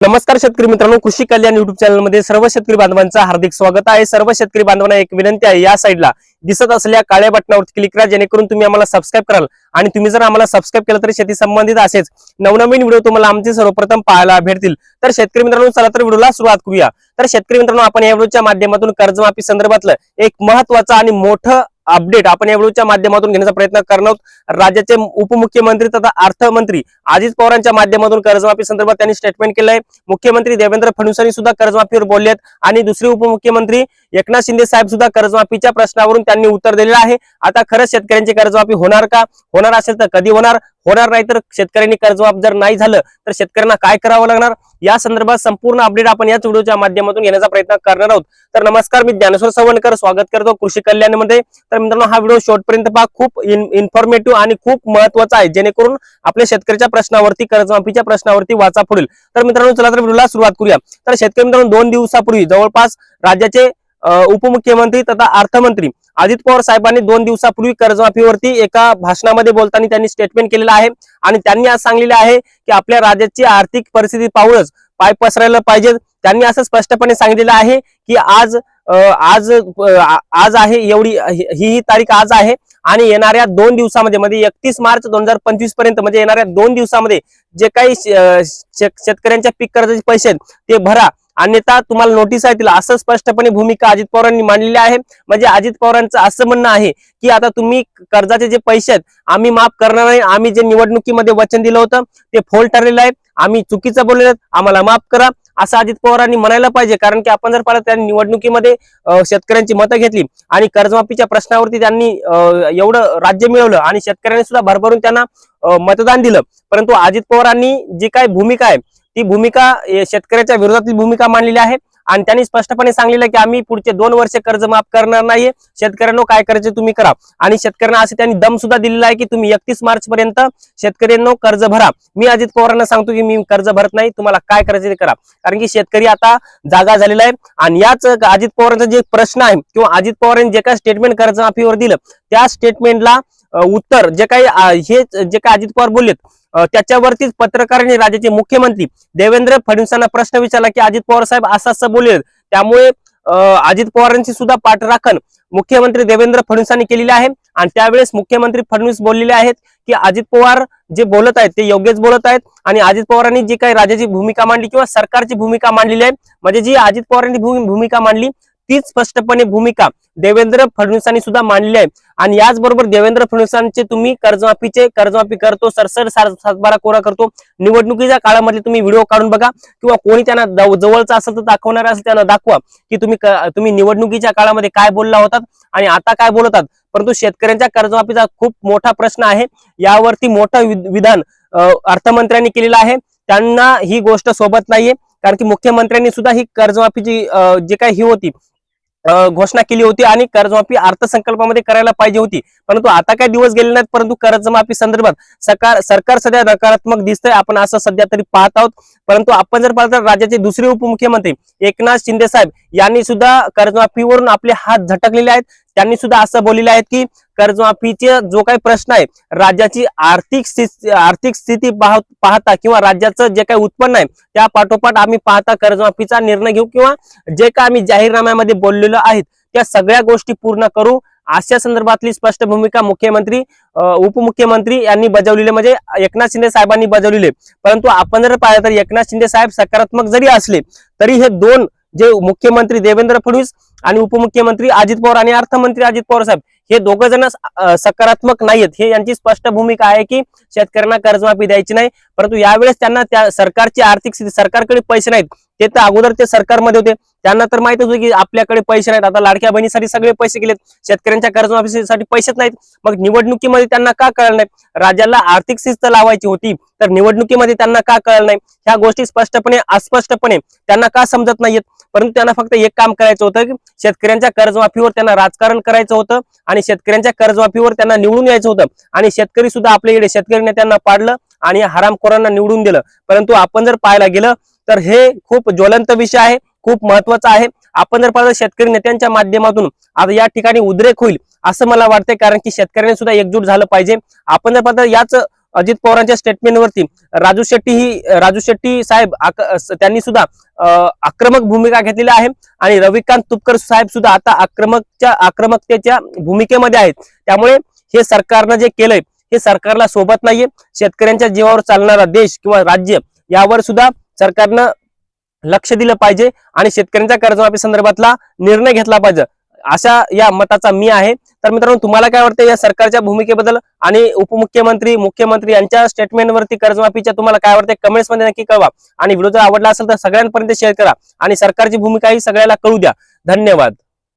नमस्कार शेतकरी मित्रांनो कृषी कल्याण युट्यूब चॅनलमध्ये सर्व शेतकरी बांधवांचं हार्दिक स्वागत आहे. सर्व शेतकरी बांधवांना एक विनंती आहे या साईडला दिसत असलेल्या काळ्या बटनावरती क्लिक करा जेणेकरून तुम्ही आम्हाला सबस्क्राईब कराल. आणि तुम्ही जर आम्हाला सबस्क्राईब केलं तर शेती संबंधित असेच नवनवीन व्हिडिओ तुम्हाला आमचे सर्वप्रथम पाहायला भेटतील. तर शेतकरी मित्रांनो चला तर व्हिडिओला सुरुवात करूया. तर शेतकरी मित्रांनो आपण या व्हिडिओच्या माध्यमातून कर्जमाफी संदर्भातलं एक महत्वाचं आणि मोठं अपडेट आपण या व्हिडिओच्या माध्यमातून घेण्याचा प्रयत्न करणार आहोत. राज्याचे उपमुख्यमंत्री तथा अर्थमंत्री अजित पवारांच्या माध्यमातून कर्जमाफी संदर्भात त्यांनी स्टेटमेंट केलं आहे. मुख्यमंत्री देवेंद्र फडणवीसांनी सुद्धा कर्जमाफीवर बोलले आहेत. आणि दुसरे उपमुख्यमंत्री एकनाथ शिंदे साहेब सुद्धा कर्जमाफीच्या प्रश्नावरून त्यांनी उत्तर दिलेलं आहे. आता खरंच शेतकऱ्यांची कर्जमाफी होणार का? होणार असेल तर कधी होणार? होणार नाही तर शेतकऱ्यांनी कर्जमाफ जर नाही झालं तर शेतकऱ्यांना काय करावं लागणार? या संदर्भात संपूर्ण अपडेट आपण याच व्हिडिओच्या माध्यमातून घेण्याचा प्रयत्न करणार आहोत. तर नमस्कार मी ज्ञानेश्वर सवणकर स्वागत करतो कृषी कल्याणमध्ये. तर मित्रांनो हा व्हिडिओ शेवटपर्यंत पहा. खूप इन्फॉर्मेटिव्ह आणि खूप महत्त्वाचा आहे. जेणेकरून आपल्या शेतकऱ्याच्या प्रश्नावरती कर्जमाफीच्या प्रश्नावरती वाचा पुढील. तर मित्रांनो चला तर व्हिडिओला सुरुवात करूया. तर शेतकरी मित्रांनो दोन दिवसापूर्वी जवळपास राज्याचे उपमुख्यमंत्री तथा अर्थमंत्री अजित पवार साहेबांनी दोन दिवसापूर्वी कर्जमाफीवरती एका भाषणामध्ये बोलताना त्यांनी स्टेटमेंट केलेलं आहे. आणि त्यांनी आज सांगलेले आहे की आपल्या राज्याची आर्थिक परिस्थिती पाहूनच पाय पसरायला पाहिजे त्यांनी असं स्पष्टपणे सांगितलेलं आहे की आज आज आज आहे एवढी ही ही तारीख आज आहे. आणि येणाऱ्या दोन दिवसामध्ये म्हणजे एकतीस मार्च दोन हजार पंचवीसपर्यंत म्हणजे येणाऱ्या दोन दिवसामध्ये जे काही शेतकऱ्यांच्या पीक कर्जाचे पैसे आहेत ते भरा. अन्यथा तुम्हाला नोटीस येतील असं स्पष्टपणे भूमिका अजित पवारांनी मांडलेली आहे. म्हणजे अजित पवारांचं असं म्हणणं आहे की आता तुम्ही कर्जाचे जे पैसे आहेत आम्ही माफ करणार नाही. आम्ही जे निवडणुकीमध्ये वचन दिलं होतं ते फोल ठरलेलं आहे. आम्ही चुकीचं बोललेलं आम्हाला माफ करा. असं अजित पवारांनी म्हणायला पाहिजे कारण की आपण जर पाहिलं त्या निवडणुकीमध्ये शेतकऱ्यांची मतं घेतली आणि कर्जमाफीच्या प्रश्नावरती त्यांनी एवढं राज्य मिळवलं आणि शेतकऱ्यांनी सुद्धा भरभरून त्यांना मतदान दिलं. परंतु अजित पवारांनी जी काय भूमिका आहे ती भूमिका शेतकऱ्याच्या विरोधातली भूमिका मांडलेली आहे. आणि त्यांनी स्पष्टपणे सांगलेलं आहे की आम्ही पुढचे दोन वर्ष कर्ज माफ करणार नाहीये. शेतकऱ्यांना काय करायचे तुम्ही करा. आणि शेतकऱ्यांना असे त्यांनी दम सुद्धा दिलेला आहे की तुम्ही एकतीस मार्च पर्यंत शेतकऱ्यांना कर्ज भरा. मी अजित पवारांना सांगतो की मी कर्ज भरत नाही. तुम्हाला काय करायचं ते करा. कारण की शेतकरी आता जागा झालेला आहे. आणि याच अजित पवारांचा जे प्रश्न आहे किंवा अजित पवारांनी जे काय स्टेटमेंट कर्जमाफीवर दिलं त्या स्टेटमेंटला उत्तर जे काही हे जे काही अजित पवार बोललेत त्याच्यावरतीच पत्रकारांनी राज्याचे मुख्यमंत्री देवेंद्र फडणवीसांना प्रश्न विचारला की अजित पवार साहेब असं असं बोलले. त्यामुळे अं, अजित पवारांची सुद्धा पाठराखण मुख्यमंत्री देवेंद्र फडणवीसांनी केलेली आहे. आणि त्यावेळेस मुख्यमंत्री फडणवीस बोललेले आहेत की अजित पवार जे बोलत आहेत ते योग्यच बोलत आहेत. आणि अजित पवारांनी जी काही राज्याची भूमिका मांडली किंवा सरकारची भूमिका मांडलेली आहे म्हणजे जी अजित पवारांनी भूमिका मांडली तीच स्पष्टपणे भूमिका देवेंद्र फडणवीसांनी सुद्धा मांडली आहे. आणि याचबरोबर देवेंद्र फडणवीसांचे तुम्ही कर्जमाफीचे कर्जमाफी करतो सरसर सातबारा कोरा करतो. निवडणुकीच्या काळामध्ये तुम्ही व्हिडिओ काढून बघा. किंवा कोणी त्यांना जवळचा असेल तर दाखवणार असेल त्यांना दाखवा की तुम्ही तुम्ही निवडणुकीच्या काळामध्ये काय बोलला होतात आणि आता काय बोलतात परंतु शेतकऱ्यांच्या कर्जमाफीचा खूप मोठा प्रश्न आहे. यावरती मोठं विधान अर्थमंत्र्यांनी केलेलं आहे. त्यांना ही गोष्ट सोबत नाहीये. कारण की मुख्यमंत्र्यांनी सुद्धा ही कर्जमाफीची जी जे काही ही होती घोषणा केली होती आणि कर्जमाफी अर्थसंकल्पामध्ये करायला पाहिजे होती. परंतु आता काय दिवस गेले नाहीत परंतु कर्जमाफी संदर्भात सरकार सरकार सध्या नकारात्मक दिसतंय. आपण असं सध्या तरी पाहत आहोत. परंतु आपण जर पाहिलं तर राज्याचे दुसरे उपमुख्यमंत्री एकनाथ शिंदे साहेब यांनी सुद्धा कर्जमाफीवरून आपले हात झटकलेले आहेत. त्यांनी सुद्धा असं बोललेलं आहेत की कर्जमाफीचे जो काही प्रश्न आहे राज्याची आर्थिक स्थिती आर्थिक स्थिती पाहता किंवा राज्याचं जे काही उत्पन्न आहे त्या पाठोपाठ आम्ही पाहता कर्जमाफीचा निर्णय घेऊ किंवा जे काय आम्ही जाहीरनाम्यामध्ये बोललेलो आहेत त्या सगळ्या गोष्टी पूर्ण करू. अशा संदर्भातली स्पष्ट भूमिका मुख्यमंत्री उपमुख्यमंत्री यांनी बजावलेली म्हणजे एकनाथ शिंदे साहेबांनी बजावलेले परंतु आपण जर पाहिलं तर एकनाथ शिंदे साहेब सकारात्मक जरी असले तरी हे दोन जे मुख्यमंत्री देवेंद्र फडणवीस आणि उपमुख्यमंत्री अजित पवार आणि अर्थमंत्री अजित पवार साहेब हे दोघ जण सकारात्मक नाहीयेत. हे यांची स्पष्ट भूमिका आहे की शेतकऱ्यांना कर्जमाफी द्यायची नाही परंतु यावेळेस त्यांना त्या सरकारची आर्थिक स्थिती सरकारकडे पैसे नाहीत. ते तर अगोदर ते सरकारमध्ये होते. त्यांना तर माहितच होतं की आपल्याकडे पैसे नाहीत. आता लाडक्या बहिणीसाठी सगळे पैसे गेलेत. शेतकऱ्यांच्या कर्जमाफीसाठी पैसेच नाहीत. मग निवडणुकीमध्ये त्यांना का कळलं नाही? राज्याला आर्थिक शिस्त लावायची होती तर निवडणुकीमध्ये त्यांना का कळलं नाही? ह्या गोष्टी स्पष्टपणे अस्पष्टपणे त्यांना का समजत नाहीयेत? परंतु त्यांना फक्त एक काम करायचं होतं की शेतकऱ्यांच्या कर्जमाफीवर त्यांना राजकारण करायचं होतं आणि शेतकऱ्यांच्या कर्जमाफीवर त्यांना निवडून यायचं होतं. आणि शेतकरी सुद्धा आपल्या इकडे शेतकरी नेत्यांना पाडलं आणि हरामखोरांना निवडून दिलं. परंतु आपण जर पाहायला गेलं तर हे खूप ज्वलंत विषय आहे खूप महत्त्वाचा आहे. आपण जर पाहिलं शेतकरी नेत्यांच्या माध्यमातून आता या ठिकाणी उद्रेक होईल असं मला वाटतंय कारण की शेतकऱ्यांनी सुद्धा एकजूट झालं पाहिजे. आपण जर पाहिलं याच अजित पवारांच्या स्टेटमेंटवरती राजू शेट्टी ही राजू शेट्टी साहेब त्यांनी सुद्धा आक्रमक भूमिका घेतलेली आहे आणि रविकांत तुपकर साहेब सुद्धा आता आक्रमकच्या आक्रमकतेच्या भूमिकेमध्ये आहेत. त्यामुळे हे सरकारनं जे केलंय हे सरकारला सोबत नाहीये. शेतकऱ्यांच्या जीवावर चालणारा देश किंवा राज्य यावर सुद्धा सरकारनं लक्ष दिलं पाहिजे आणि शेतकऱ्यांच्या कर्जमाफी संदर्भातला निर्णय घेतला पाहिजे. अशा या मताचा मी आहे. तर मित्रांनो तुम्हाला काय वाटतं या सरकारच्या भूमिकेबद्दल? आणि उपमुख्यमंत्री मुख्यमंत्री यांच्या स्टेटमेंटवरती कर्जमाफीच्या तुम्हाला काय वाटतं? कमेंट्समध्ये नक्की कळवा. आणि व्हिडिओ जर आवडला असेल तर सगळ्यांपर्यंत शेअर करा. आणि सरकारची भूमिका ही सगळ्याला कळू द्या. धन्यवाद.